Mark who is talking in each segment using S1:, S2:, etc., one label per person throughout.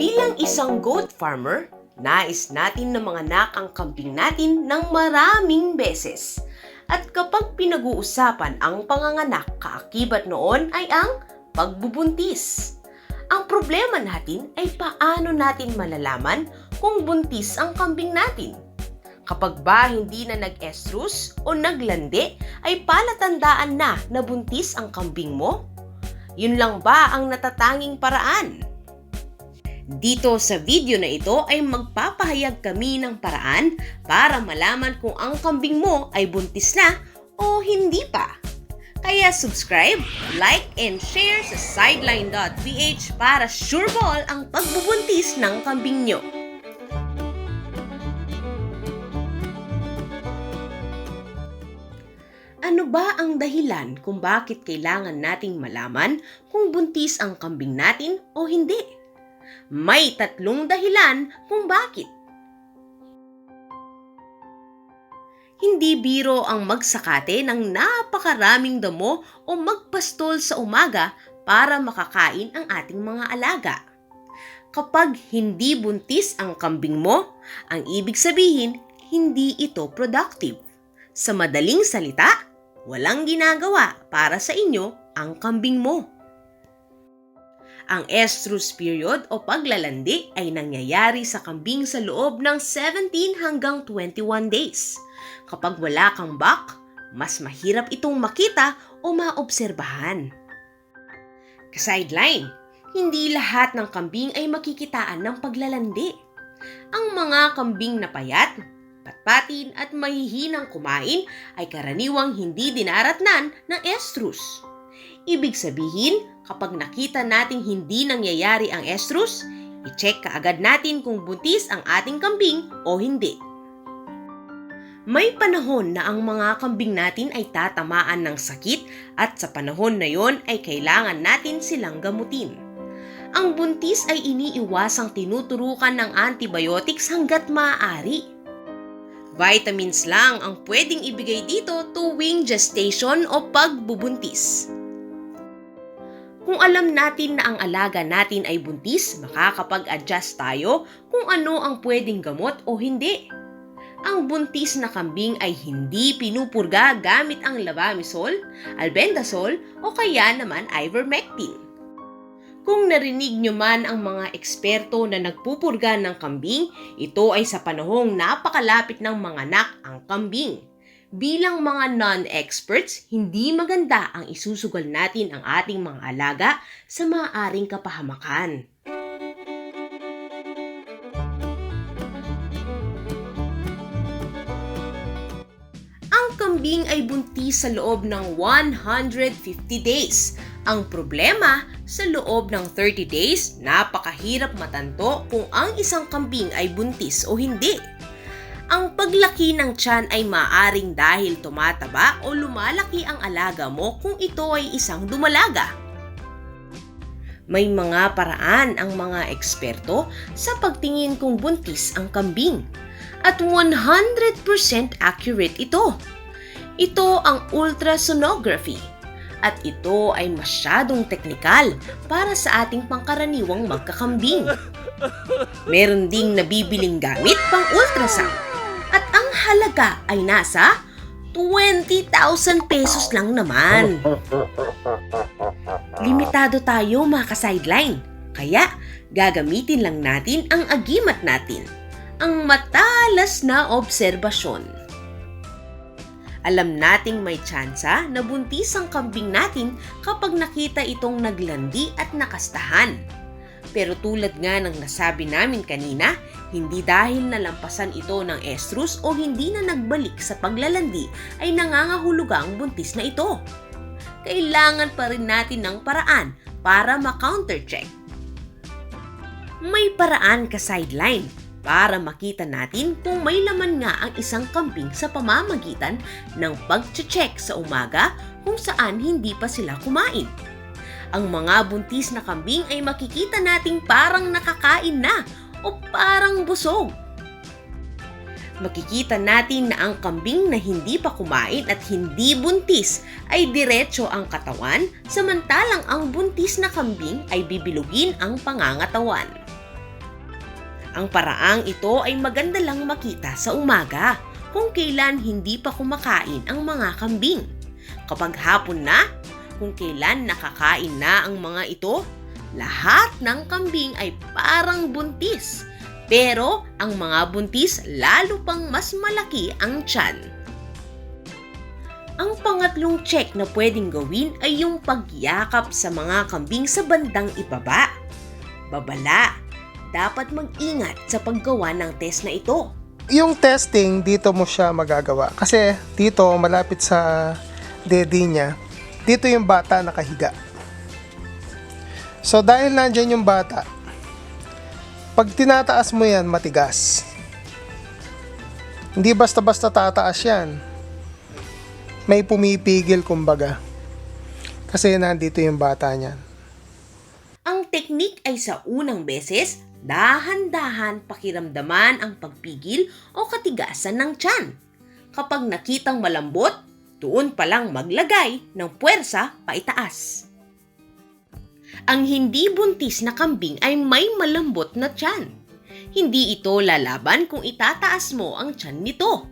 S1: Bilang isang goat farmer, nais natin na manganak ang kambing natin ng maraming beses. At kapag pinag-uusapan ang panganganak, kaakibat noon ay ang pagbubuntis. Ang problema natin ay paano natin malalaman kung buntis ang kambing natin. Kapag ba hindi na nag-estrus o naglandi, ay palatandaan na na buntis ang kambing mo? Yun lang ba ang natatanging paraan? Dito sa video na ito ay magpapahayag kami ng paraan para malaman kung ang kambing mo ay buntis na o hindi pa. Kaya subscribe, like, and share sa sideline.ph para sure ball ang pagbubuntis ng kambing nyo. Ano ba ang dahilan kung bakit kailangan nating malaman kung buntis ang kambing natin o hindi? May tatlong dahilan kung bakit. Hindi biro ang magsakate ng napakaraming damo o magpastol sa umaga para makakain ang ating mga alaga. Kapag hindi buntis ang kambing mo, ang ibig sabihin, hindi ito productive. Sa madaling salita, walang ginagawa para sa inyo ang kambing mo. Ang estrus period o paglalandi ay nangyayari sa kambing sa loob ng 17 hanggang 21 days. Kapag wala kang buck, mas mahirap itong makita o maobserbahan. Ka-sideline, hindi lahat ng kambing ay makikitaan ng paglalandi. Ang mga kambing na payat, patpatin at mahihinang kumain ay karaniwang hindi dinaratnan ng estrus. Ibig sabihin, kapag nakita nating hindi nangyayari ang estrus, i-check kaagad natin kung buntis ang ating kambing o hindi. May panahon na ang mga kambing natin ay tatamaan ng sakit at sa panahon na yon ay kailangan natin silang gamutin. Ang buntis ay iniiwasang tinuturukan ng antibiotics hanggat maaari. Vitamins lang ang pwedeng ibigay dito tuwing gestation o pagbubuntis. Kung alam natin na ang alaga natin ay buntis, makakapag-adjust tayo kung ano ang pwedeng gamot o hindi. Ang buntis na kambing ay hindi pinupurga gamit ang labamisol, albendazole o kaya naman ivermectin. Kung narinig nyo man ang mga eksperto na nagpupurga ng kambing, ito ay sa panahong napakalapit ng mga anak ang kambing. Bilang mga non-experts, hindi maganda ang isusugal natin ang ating mga alaga sa maaaring kapahamakan. Ang kambing ay buntis sa loob ng 150 days. Ang problema, sa loob ng 30 days, napakahirap matanto kung ang isang kambing ay buntis o hindi. Ang paglaki ng tiyan ay maaring dahil tumataba o lumalaki ang alaga mo kung ito ay isang dumalaga. May mga paraan ang mga eksperto sa pagtingin kung buntis ang kambing. At 100% accurate ito. Ito ang ultrasonography. At ito ay masyadong teknikal para sa ating pangkaraniwang magkakambing. Meron ding nabibiling gamit pang ultrasound halaga ay nasa 20,000 pesos lang naman. Limitado tayo mga ka-sideline. Kaya gagamitin lang natin ang agimat natin. Ang matalas na obserbasyon. Alam nating may tsansa na buntis ang kambing natin kapag nakita itong naglandi at nakastahan. Pero tulad nga ng nasabi namin kanina, hindi dahil nalampasan ito ng estrus o hindi na nagbalik sa paglalandi ay nangangahuluga ang buntis na ito. Kailangan pa rin natin ng paraan para ma-countercheck. May paraan ka sideline para makita natin kung may laman nga ang isang kambing sa pamamagitan ng pag-check sa umaga kung saan hindi pa sila kumain. Ang mga buntis na kambing ay makikita nating parang nakakain na o parang busog. Makikita natin na ang kambing na hindi pa kumain at hindi buntis ay diretso ang katawan, samantalang ang buntis na kambing ay bibilugin ang pangangatawan. Ang paraang ito ay maganda lang makita sa umaga kung kailan hindi pa kumakain ang mga kambing. Kapag hapon na, kung kailan nakakain na ang mga ito, lahat ng kambing ay parang buntis. Pero ang mga buntis lalo pang mas malaki ang tiyan. Ang pangatlong check na pwedeng gawin ay yung pagyakap sa mga kambing sa bandang ibaba. Babala, dapat mag-ingat sa paggawa ng test na ito.
S2: Yung testing, dito mo siya magagawa. Kasi dito, malapit sa dede niya, dito yung bata nakahiga. So dahil nandyan yung bata, pag tinataas mo yan, matigas. Hindi basta-basta tataas yan. May pumipigil kumbaga. Kasi nandito yung bata niyan.
S1: Ang teknik ay sa unang beses, dahan-dahan pakiramdaman ang pagpigil o katigasan ng tiyan. Kapag nakitang malambot, doon pa lang maglagay ng puwersa paitaas. Ang hindi buntis na kambing ay may malambot na tiyan. Hindi ito lalaban kung itataas mo ang tiyan nito.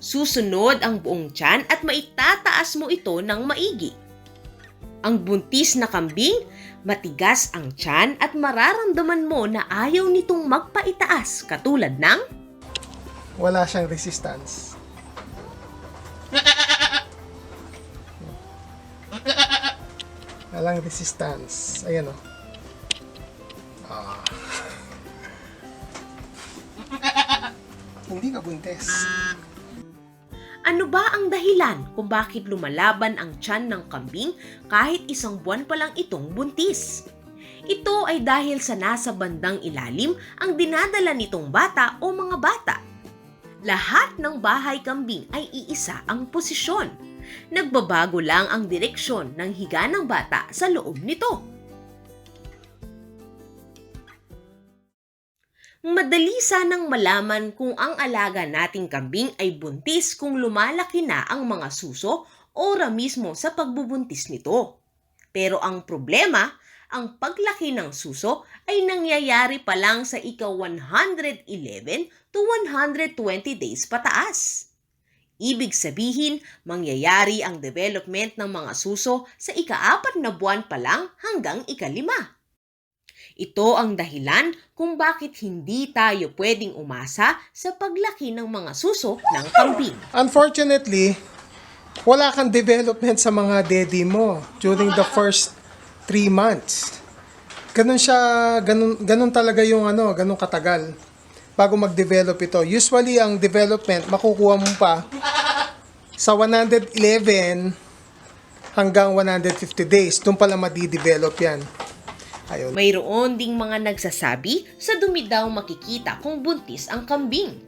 S1: Susunod ang buong tiyan at maitataas mo ito ng maigi. Ang buntis na kambing, matigas ang tiyan at mararamdaman mo na ayaw nitong magpaitaas katulad ng
S2: Wala siyang resistance. Walang resistance. Ayan o. Ah. Hindi ka buntis.
S1: Ano ba ang dahilan kung bakit lumalaban ang tiyan ng kambing kahit isang buwan pa lang itong buntis? Ito ay dahil sa nasa bandang ilalim ang dinadala nitong bata o mga bata. Lahat ng bahay kambing ay iisa ang posisyon. Nagbabago lang ang direksyon ng higa ng bata sa loob nito. Madali sanang malaman kung ang alaga nating kambing ay buntis kung lumalaki na ang mga suso ora mismo sa pagbubuntis nito. Pero ang problema, ang paglaki ng suso ay nangyayari pa lang sa ika 111 to 120 days pataas. Ibig sabihin, mangyayari ang development ng mga suso sa ika-apat na buwan pa lang hanggang ika-lima. Ito ang dahilan kung bakit hindi tayo pwedeng umasa sa paglaki ng mga suso ng kambing.
S2: Unfortunately, wala kang development sa mga daddy mo during the first three months. Ganun siya, ganun, ganun talaga yung ano, ganun katagal bago mag-develop ito. Usually, ang development, makukuha mo pa sa 111 hanggang 150 days. Doon pala madidevelop yan. Ayun.
S1: Mayroon ding mga nagsasabi sa dumi daw makikita kung buntis ang kambing.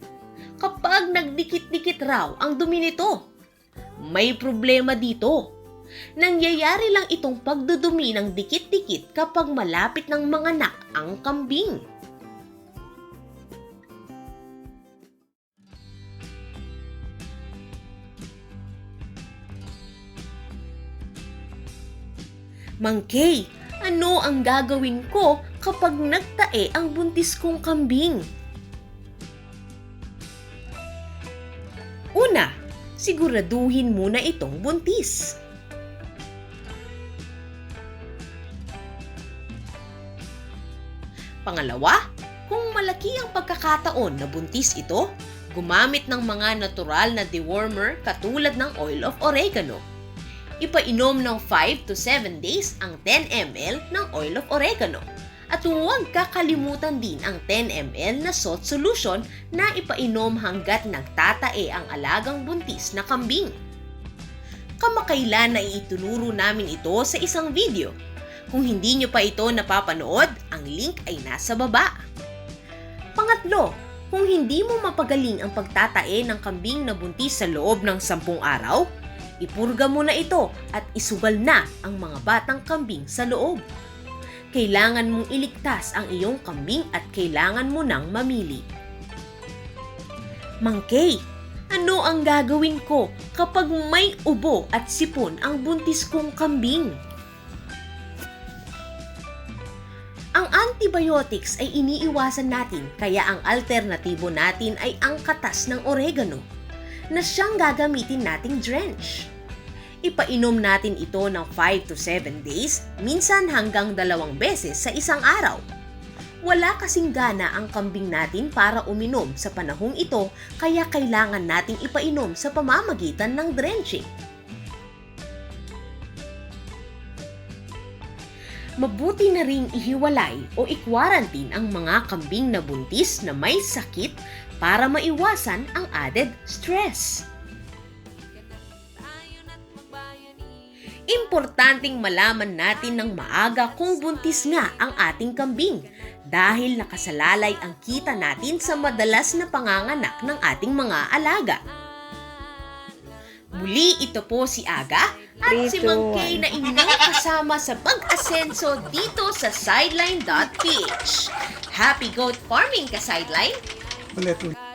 S1: Kapag nagdikit-dikit raw ang dumi nito, may problema dito. Nangyayari lang itong pagdudumi ng dikit-dikit kapag malapit ng manganak ang kambing. Mang Kay, ano ang gagawin ko kapag nagtae ang buntis kong kambing? Una, siguraduhin muna itong buntis. Pangalawa, kung malaki ang pagkakataon na buntis ito, gumamit ng mga natural na dewormer katulad ng oil of oregano. Ipainom ng 5 to 7 days ang 10 ml ng oil of oregano. At huwag kakalimutan din ang 10 ml na salt solution na ipainom hanggat nagtatae ang alagang buntis na kambing. Kamakailan na itunuro namin ito sa isang video. Kung hindi nyo pa ito napapanood, ang link ay nasa baba. Pangatlo, kung hindi mo mapagaling ang pagtatae ng kambing na buntis sa loob ng 10 araw, ipurga mo na ito at isugal na ang mga batang kambing sa loob. Kailangan mong iligtas ang iyong kambing at kailangan mo nang mamili. Mangkay, ano ang gagawin ko kapag may ubo at sipon ang buntis kong kambing? Ang antibiotic antibiotics ay iniiwasan natin kaya ang alternatibo natin ay ang katas ng oregano na siyang gagamitin nating drench. Ipainom natin ito ng 5 to 7 days, minsan hanggang dalawang beses sa isang araw. Wala kasing gana ang kambing natin para uminom sa panahong ito kaya kailangan nating ipainom sa pamamagitan ng drenching. Mabuti na ring ihiwalay o i-quarantine ang mga kambing na buntis na may sakit para maiwasan ang added stress. Importanteng malaman natin ng maaga kung buntis nga ang ating kambing dahil nakasalalay ang kita natin sa madalas na panganganak ng ating mga alaga. Muli ito po si Aga at
S3: Three,
S1: si Mang Kay na inyong kasama sa pag-asenso dito sa sideline.ph. Happy goat farming ka sideline!
S2: Quando.